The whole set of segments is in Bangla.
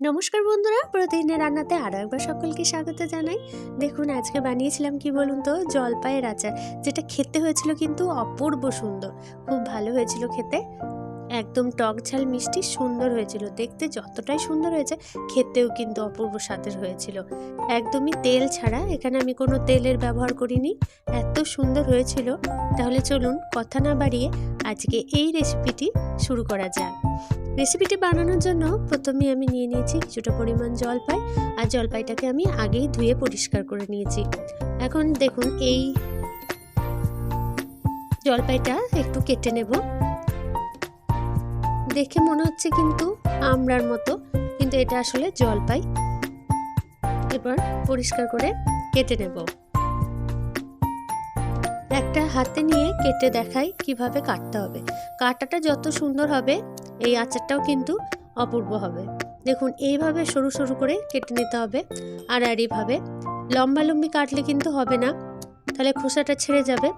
নমস্কার বন্ধুরা, প্রতিদিনের রান্নাতে আরও একবার সকলকে স্বাগত জানাই। দেখুন, আজকে বানিয়েছিলাম কি বলুন তো, জলপাইয়ের আচার, যেটা খেতে হয়েছিল কিন্তু অপূর্ব সুন্দর। খুব ভালো হয়েছিল খেতে। একদম টক ঝাল মিষ্টি সুন্দর হয়েছিল। দেখতে যতটাই সুন্দর হয়েছে, খেতেও কিন্তু অপূর্ব স্বাদের হয়েছিল। একদমই তেল ছাড়া, এখানে আমি কোনো তেলের ব্যবহার করিনি। এত সুন্দর হয়েছিল। তাহলে চলুন, কথা না বাড়িয়ে আজকে এই রেসিপিটি শুরু করা যাক। রেসিপিটি বানানোর জন্য প্রথমে আমি নিয়ে নিয়েছি কিছুটা পরিমাণ জলপাই আর জলপাইটাকে আমি আগেই ধুয়ে পরিষ্কার করে নিয়েছি। এখন দেখুন এই জলপাইটা একটু কেটে নেব। দেখে মনে হচ্ছে কিন্তু আমড়ার মতো, কিন্তু এটা আসলে জলপাই। এবার পরিষ্কার করে কেটে নেব। একটা হাতে নিয়ে কেটে দেখাই কীভাবে কাটতে হবে। কাটাটা যত সুন্দর হবে, এই আচারটাও কিন্তু অপূর্ব হবে। দেখুন, এইভাবে সরু সরু করে কেটে নিতে হবে। আর আর এইভাবে লম্বা লম্বি কাটলে কিন্তু হবে না। তাহলে খোসাটা ছেড়ে যাবে।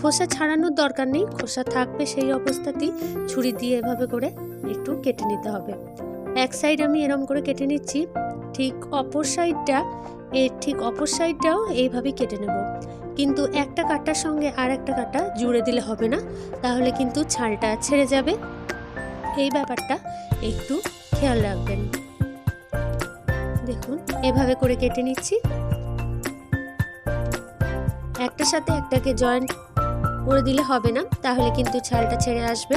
খোসা ছাড়ানোর দরকার নেই। খোসা থাকবে সেই অবস্থাতেই ছুরি দিয়ে এভাবে করে একটু কেটে নিতে হবে। এক সাইড আমি এরম করে কেটে নিচ্ছি। ঠিক অপর সাইডটা, এর ঠিক অপর সাইডটাও এইভাবেই কেটে নেব। কিন্তু একটা কাটার সঙ্গে আর একটা কাটা জুড়ে দিলে হবে না, তাহলে কিন্তু ছালটা ছেড়ে যাবে। এই ব্যাপারটা একটু খেয়াল রাখবেন। দেখুন, এভাবে করে কেটে নিচ্ছি। একটার সাথে একটাকে জয়েন্ট করে দিলে হবে না, তাহলে কিন্তু ছালটা ছেড়ে আসবে।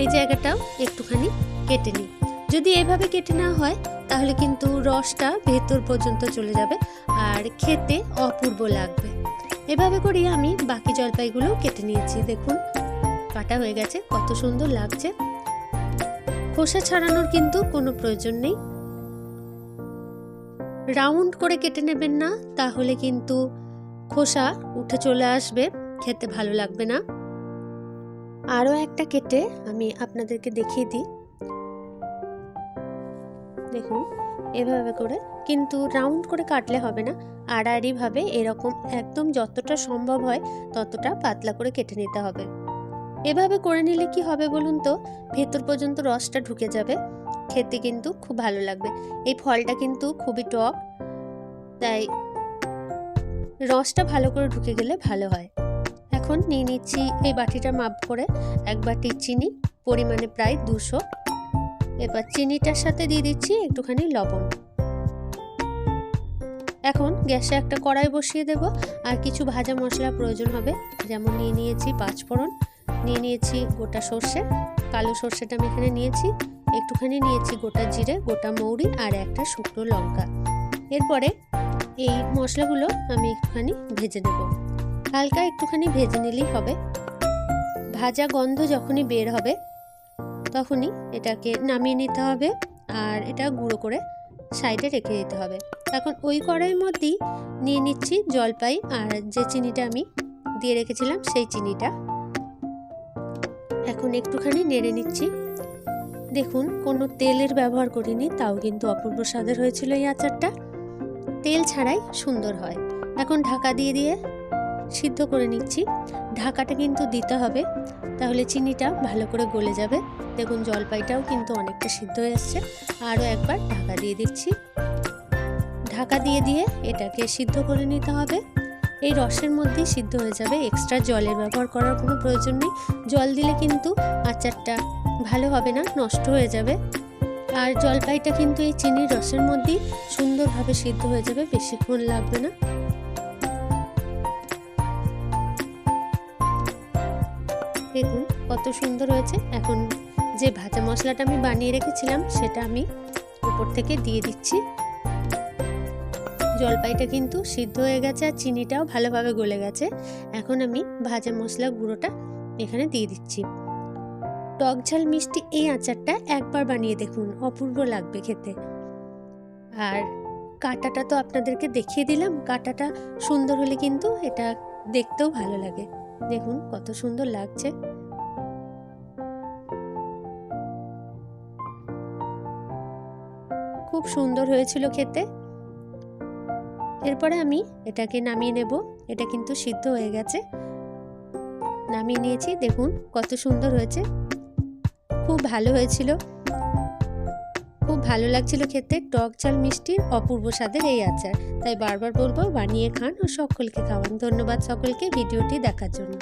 এই জায়গাটাও একটুখানি কেটে নিই। যদি এভাবে কেটে না হয়, তাহলে কিন্তু রসটা ভেতর পর্যন্ত চলে যাবে আর খেতে অপূর্ব লাগবে। এভাবে করি আমি বাকি জলপাইগুলো কেটে নিয়েছি। দেখুন, কাটা হয়ে গেছে, কত সুন্দর লাগছে। খোসা ছাড়ানোর কিন্তু কোনো প্রয়োজন নেই। রাউন্ড করে কেটে নেবেন না, তাহলে কিন্তু খোসা উঠে চলে আসবে, খেতে ভালো লাগবে না। আরও একটা কেটে আমি আপনাদেরকে দেখিয়ে দিই। দেখুন, এভাবে করে। কিন্তু রাউন্ড করে কাটলে হবে না। আড়াআড়িভাবে এরকম একদম যতটা সম্ভব হয় ততটা পাতলা করে কেটে নিতে হবে। এভাবে করে নিলে কি হবে বলুন তো? ভেতর পর্যন্ত রসটা ঢুকে যাবে। খেতে কিন্তু খুব ভালো লাগবে। এই ফলটা কিন্তু খুবই টক। তাই রসটা ভালো করে ঢুকে গেলে ভালো হয়। এখন নিয়ে নিচ্ছি এই বাটিটা মাপ করে। এক বাটি চিনি, পরিমাণে প্রায় দুশো। এবার চিনিটার সাথে দিয়ে দিচ্ছি একটুখানি লবণ। এখন গ্যাসে একটা কড়াই বসিয়ে দেব। আর কিছু ভাজা মশলা প্রয়োজন হবে। যেমন নিয়ে নিয়েছি পাঁচফোড়ন, নিয়ে নিয়েছি গোটা সর্ষে, কালো সর্ষেটা আমি এখানে নিয়েছি। একটুখানি নিয়েছি গোটা জিরে, গোটা মৌরি আর একটা শুকনো লঙ্কা। এরপরে এই মশলাগুলো আমি একটুখানি ভেজে নেব। হালকা একটুখানি ভেজে নিলেই হবে। ভাজা গন্ধ যখনই বের হবে তখনই এটাকে নামিয়ে নিতে হবে আর এটা গুঁড়ো করে সাইডে রেখে দিতে হবে। এখন ওই কড়াইয়ের মধ্যেই নিয়ে নিচ্ছি জলপাই আর যে চিনিটা আমি দিয়ে রেখেছিলাম সেই চিনিটা। এখন একটুখানি নেড়ে নিচ্ছি। দেখুন, কোনো তেলের ব্যবহার করিনি, তাও কিন্তু অপূর্ব স্বাদের হয়েছিল এই আচারটা। তেল ছাড়াই সুন্দর হয়। এখন ঢাকা দিয়ে দিয়ে সিদ্ধ করে নিচ্ছি। ঢাকাটা কিন্তু দিতে হবে। তাহলে চিনিটা ভালো করে গলে যাবে। দেখুন, জলপাইটাও কিন্তু অনেকটা সিদ্ধ হয়ে এসছে আরও একবার ঢাকা দিয়ে দিচ্ছি। ঢাকা দিয়ে দিয়ে এটাকে সিদ্ধ করে নিতে হবে। এই রসের মধ্যেই সিদ্ধ হয়ে যাবে। এক্সট্রা জলের ব্যবহার করার কোনো প্রয়োজন নেই। জল দিলে কিন্তু আচারটা ভালো হবে না, নষ্ট হয়ে যাবে। আর জলপাইটা কিন্তু এই চিনির রসের মধ্যেই সুন্দরভাবে সিদ্ধ হয়ে যাবে। বেশিক্ষণ লাগবে না। দেখুন কত সুন্দর হয়েছে। এখন যে ভাজা মশলাটা আমি বানিয়ে রেখেছিলাম, সেটা আমি উপর থেকে দিয়ে দিচ্ছি। জলপাইটা কিন্তু সিদ্ধ হয়ে গেছে আর চিনিটাও ভালোভাবে গলে গেছে। এখন আমি ভাজা মশলা গুঁড়োটা এখানে দিয়ে দিচ্ছি। টক ঝাল মিষ্টি এই আচারটা একবার বানিয়ে দেখুন, অপূর্ব লাগবে খেতে। আর কাটাটা তো আপনাদেরকে দেখিয়ে দিলাম, কাটাটা সুন্দর হলে কিন্তু এটা দেখতেও ভালো লাগে। দেখুন কত সুন্দর লাগছে। খুব সুন্দর হয়েছিল খেতে। এরপরে আমি এটাকে নামিয়ে নেব। এটা কিন্তু সিদ্ধ হয়ে গেছে। নামিয়ে নিয়েছি, দেখুন কত সুন্দর হয়েছে। খুব ভালো হয়েছিল। খুব ভালো লাগছিল খেতে। টক চাল মিষ্টির অপূর্ব স্বাদের এই আচার। তাই বারবার বলব, বানিয়ে খান ও সকলকে খাওয়ান। ধন্যবাদ সকলকে ভিডিওটি দেখার জন্য।